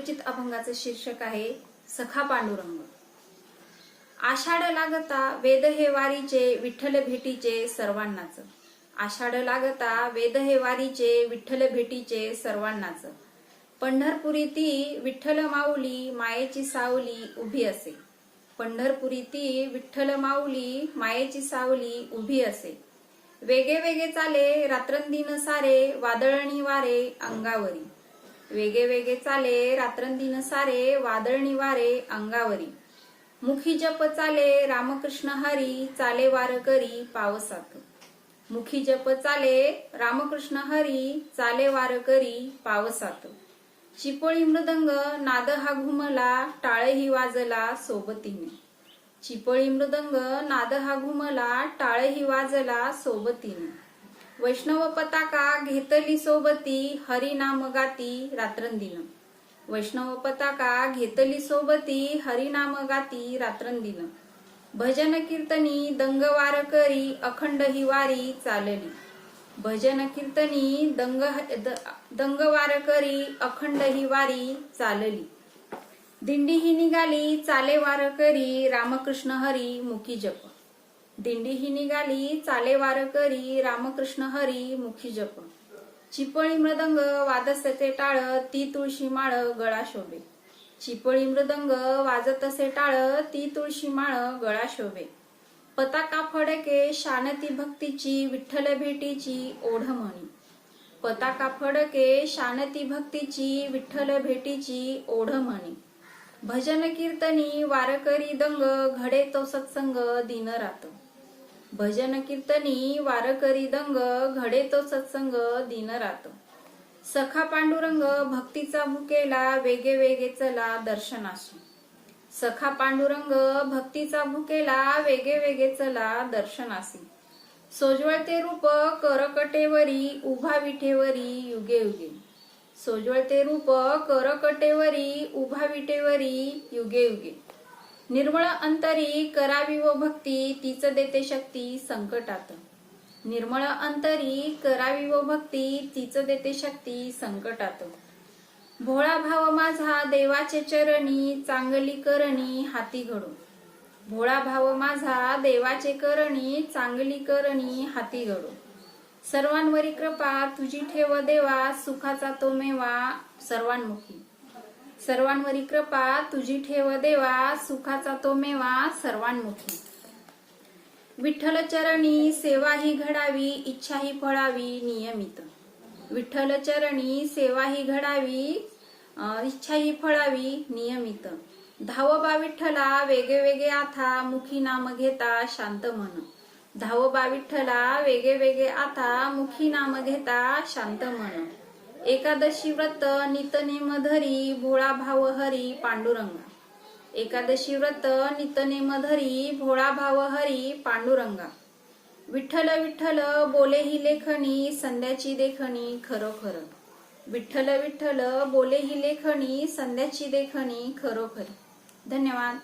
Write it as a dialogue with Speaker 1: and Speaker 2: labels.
Speaker 1: रचित अभंगाचं शीर्षक आहे सखा पांडुरंग. आषाढ लागता वेद हे वारीचे विठ्ठल भेटीचे सर्वांनाच. आषाढ लागता वेद हे वारीचे विठ्ठल भेटीचे सर्वांनाच. पंढरपुरी ती विठ्ठल माऊली मायेची सावली उभी असे. पंढरपुरी ती विठ्ठल माऊली मायेची सावली उभी असे. वेगे वेगे चाले रात्रंदिन सारे वादळणी वारे अंगावरी. वेगे वेगे चाले रात्रंदिन सारे वादळणी वारे अंगावरी. मुखी जप चाले रामकृष्ण हरी चाले वार करी पावसात. मुखी जप चाले रामकृष्ण हरी चाले वार करी पावसात. चिपळी मृदंग नाद हा घुमला टाळही वाजला सोबतीने. चिपळी मृदंग नाद हा घुमला टाळही वाजला सोबतीने. वैष्णव पताका घेतली सोबती हरिनाम गाती रात्रंदिन. वैष्णव पताका घेतली सोबती हरिनाम गाती रात्रंदिन. भजन कीर्तनी दंगवार करी अखंड हिवारी चालली. भजन कीर्तनी दंग दंगवार करी अखंड हिवारी चालली. दिंडी ही निघाली चाले वार करी रामकृष्ण हरी मुखी जप. दिंडी ही निघाली चाले वार करी रामकृष्ण हरी मुखी जप. चिपळी मृदंग वादसते टाळ ती तुळशी माळ गळा शोभे. चिपळी मृदंग वाजत असे टाळ ती तुळशी माळ गळा शोभे. पताका फडके शानती भक्तीची विठ्ठल भेटीची ओढ म्हणी. पताका फडके शानती भक्तीची विठ्ठल भेटीची ओढ म्हणी. भजन कीर्तनी वारकरी दंग घडे तो सत्संग दिन रात. भजन कीर्तनी वारकरी दंग घडे तो सत्संग दिन रात. सखा पांडुरंग भक्तीचा भुकेला वेगे वेगे चला दर्शनाशी सखा पांडुरंग भक्तीचा भुकेला वेगे वेगे चला दर्शनासी. सोजवळते रूप करकटेवरी उभा विठेवरी युगे युगे. सोजवळते रूप करकटेवरी उभा विटेवरी युगे युगे. निर्मळ अंतरी करावी व भक्ती तीच देते शक्ती संकटात. निर्मळ अंतरी करावी व भक्ती तीच देते शक्ती संकटात. भोळा भाव माझा देवाचे चरणी चांगली करणी हाती घडू भोळा भाव माझा देवाचे करणी चांगली करणी हाती घडू सर्वांवरी कृपा तुझी ठेव देवा सुखाचा तो मेवा सर्वांमुखी. सर्वांवरी कृपा तुझी ठेव देवा सुखाचा तो मेवा सर्वांमुखी. विठ्ठल चरणी सेवा ही घडावी इच्छा ही फळावी नियमित. विठ्ठल चरणी सेवा ही घडावी इच्छा ही फळावी नियमित. धावबा विठ्ठला वेगे वेगे आथा मुखी नाम घेता शांत मन. धावबा विठ्ठला वेगे वेगे आता मुखी नाम घेता शांत मन. एकादशी व्रत नितनेम धरी भोळा भाव हरी पांडुरंगा. एकादशी व्रत नितनेम धरी भोळा भाव हरी पांडुरंगा. विठ्ठल विठ्ठल बोले ही लेखणी संध्याची देखणी खरोखर. विठ्ठल विठ्ठल बोले ही लेखणी संध्याची देखणी खरोखर. धन्यवाद.